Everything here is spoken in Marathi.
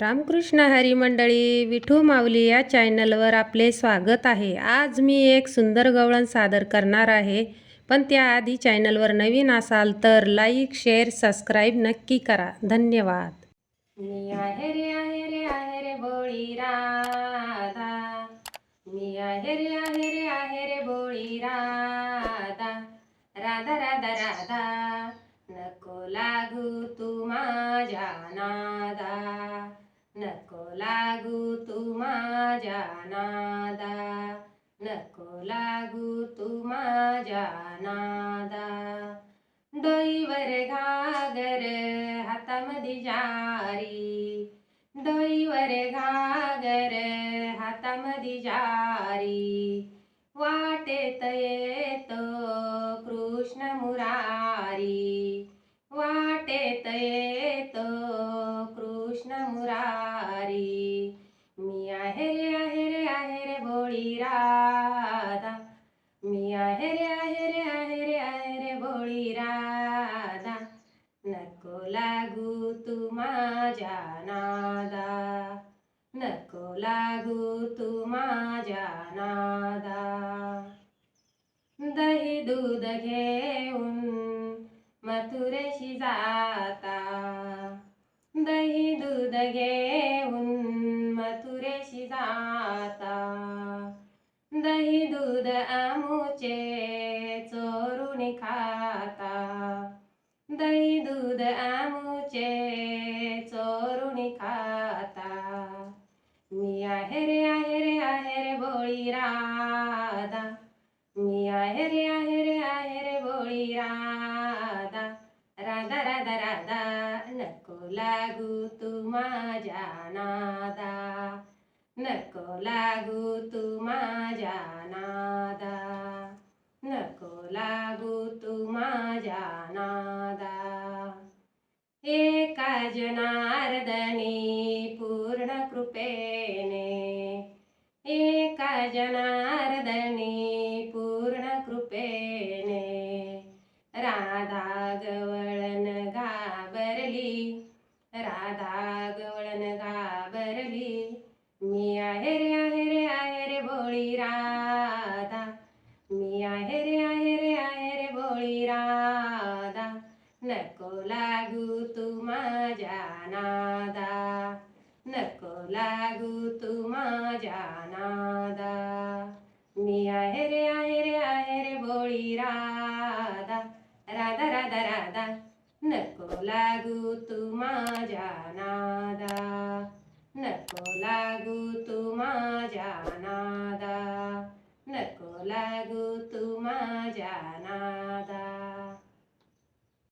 रामकृष्ण हरी मंडळी विठू माऊली या चॅनलवर आपले स्वागत आहे. आज मी एक सुंदर गवळण सादर करणार आहे. पण त्याआधी चॅनलवर नवीन असाल तर लाईक शेअर सबस्क्राईब नक्की करा. धन्यवाद. मी आहे रे आहे रे आहे रे बोळी राधा. मी आहे रे आहे रे आहे रे बोळी राधा. राधा राधा राधा. नको लागू तू माझ्या नादा. नको लागू तू माझ्या नादा. नको लागू तू माझ्या नादा. डोईवर घागर हातामध्ये जारी. डोईवर घागर हातामध्ये जारी. वाटेत येतो मुरारी. मी आहे रे आहे रे आहे रे भोळी राधा. मी आहे रे आहे रे आहे रे आहे रे भोळी राधा. नको लागू तू माझ्या नादा. नको लागू तू माझ्या नादा. दही दूध घेऊन मथुरेशी जाता. दही दूध घेऊन मथुरेशी जाता. दही दूध आमुचे चोरून खाता. दही दूध आमुचे चोरून खाता. मी आहे रे आहे रे आहे रे भोळी राधा. मी आहे रे आहे लागू तू माझ्या नादा. नको लागू तू माझ्या नादा. नको लागू तू माझ्या नादा. एका जनार्दनी पूर्ण कृपेने. एका जनार्दनी पूर्ण कृपेने. राधा गवळण धाग वळण घाबरली. मी आहे रे आहे रे आहे रे भोळी राधा. मी आहे रे आहे रे आहे रे भोळी राधा. नको लागू तू माझ्या नादा. नको लागू तू माझ्या नादा. मी आहे रे आहे रे आहे रे भोळी राधा. राधा राधा राधा. नको लागू तू माझ्या नादा. नको लागू तू माझ्या नादा. नको लागू तू माझ्या